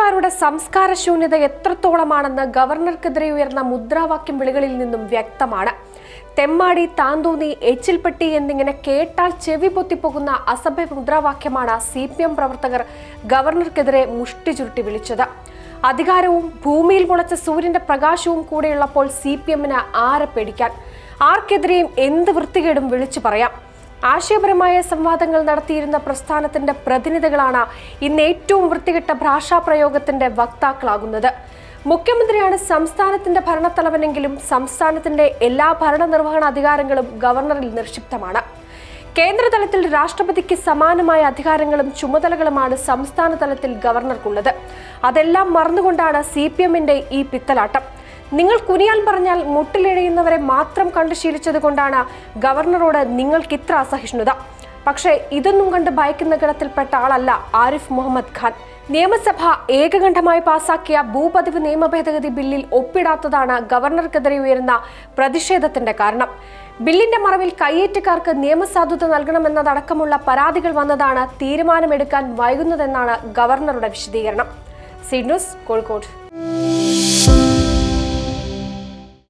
സർക്കാരുടെ സംസ്കാര ശൂന്യത എത്രത്തോളമാണെന്ന് ഗവർണർക്കെതിരെ ഉയർന്ന മുദ്രാവാക്യം വിളികളിൽ നിന്നും വ്യക്തമാണ്. തെമ്മാടി താന്തോന്നി എച്ചിൽപ്പെട്ടി എന്നിങ്ങനെ കേട്ടാൽ ചെവി പൊത്തിപ്പോകുന്ന അസഭ്യ മുദ്രാവാക്യമാണ് സി പി എം പ്രവർത്തകർ ഗവർണർക്കെതിരെ മുഷ്ടി ചുരുട്ടി വിളിച്ചത്. അധികാരവും ഭൂമിയിൽ മുളച്ച സൂര്യന്റെ പ്രകാശവും കൂടെയുള്ളപ്പോൾ സി പി എമ്മിന് ആരെ പേടിക്കാൻ? ആർക്കെതിരെയും എന്ത് വൃത്തികേടും വിളിച്ചു പറയാം? ആശയപരമായ സംവാദങ്ങൾ നടത്തിയിരുന്ന പ്രസ്ഥാനത്തിന്റെ പ്രതിനിധികളാണ് ഇന്ന് ഏറ്റവും വൃത്തികെട്ട ഭാഷാപ്രയോഗത്തിന്റെ വക്താക്കളാകുന്നത്. മുഖ്യമന്ത്രിയാണ് സംസ്ഥാനത്തിന്റെ ഭരണത്തലവനെങ്കിലും സംസ്ഥാനത്തിന്റെ എല്ലാ ഭരണനിർവഹണ അധികാരങ്ങളും ഗവർണറിൽ നിക്ഷിപ്തമാണ്. കേന്ദ്രതലത്തിൽ രാഷ്ട്രപതിക്ക് സമാനമായ അധികാരങ്ങളും ചുമതലകളുമാണ് സംസ്ഥാന തലത്തിൽ ഗവർണർക്കുള്ളത്. അതെല്ലാം മറന്നുകൊണ്ടാണ് സി പി എമ്മിന്റെ ഈ പിത്തലാട്ടം. നിങ്ങൾ കുനിയാൻ പറഞ്ഞാൽ മുട്ടിലിഴയുന്നവരെ മാത്രം കണ്ടു ശീലിച്ചത് കൊണ്ടാണ് ഗവർണറോട് നിങ്ങൾക്ക് ഇത്ര അസഹിഷ്ണുത. പക്ഷേ ഇതൊന്നും കണ്ട് ഭയക്കുന്ന ഗണത്തിൽപ്പെട്ട ആളല്ല ആരിഫ് മുഹമ്മദ് ഖാൻ. നിയമസഭ ഏകകണ്ഠമായി പാസാക്കിയ ഭൂപതിവ് നിയമ ഭേദഗതി ബില്ലിൽ ഒപ്പിടാത്തതാണ് ഗവർണർക്കെതിരെ ഉയരുന്ന പ്രതിഷേധത്തിന്റെ കാരണം. ബില്ലിന്റെ മറവിൽ കയ്യേറ്റക്കാർക്ക് നിയമസാധുത നൽകണമെന്നതടക്കമുള്ള പരാതികൾ വന്നതാണ് തീരുമാനമെടുക്കാൻ വൈകുന്നതെന്നാണ് ഗവർണറുടെ വിശദീകരണം. C news Kozhikode.